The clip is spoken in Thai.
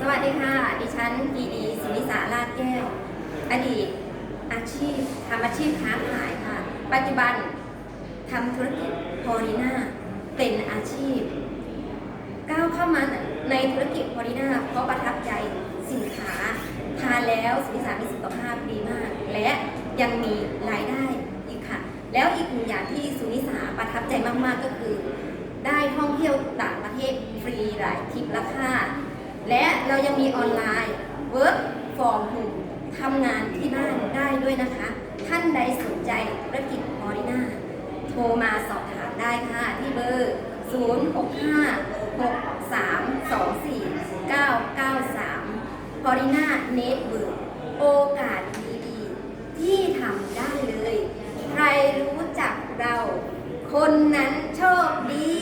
สวัสดีค่ะ ดิฉันปีดีสุนิสาลาดแก้ว อดีตอาชีพทำอาชีพค้าขายค่ะ ปัจจุบันทำธุรกิจพอลีน่าเป็นอาชีพ ก้าวเข้ามาในธุรกิจพอลีน่าเพราะประทับใจสินค้า ทานแล้วสุนิสามีสุขภาพดีมาก และยังมีรายได้อีกค่ะ แล้วอีกหนึ่งอย่างที่สุนิสาประทับใจมาก ๆ ก็คือ ได้ท่องเที่ยวต่างประเทศฟรีหลายทริปราคา เรายังมีออนไลน์ work from home ทำงานที่บ้านได้ด้วยนะคะ ท่านใดสนใจธุรกิจมอริน่าโทรมาสอบถามได้ค่ะ ที่เบอร์ 0656324993พอริน่าเน็ตบิร์โอกาสดีๆ ที่ทำได้เลย ใครรู้จักเรา คนนั้นโชคดี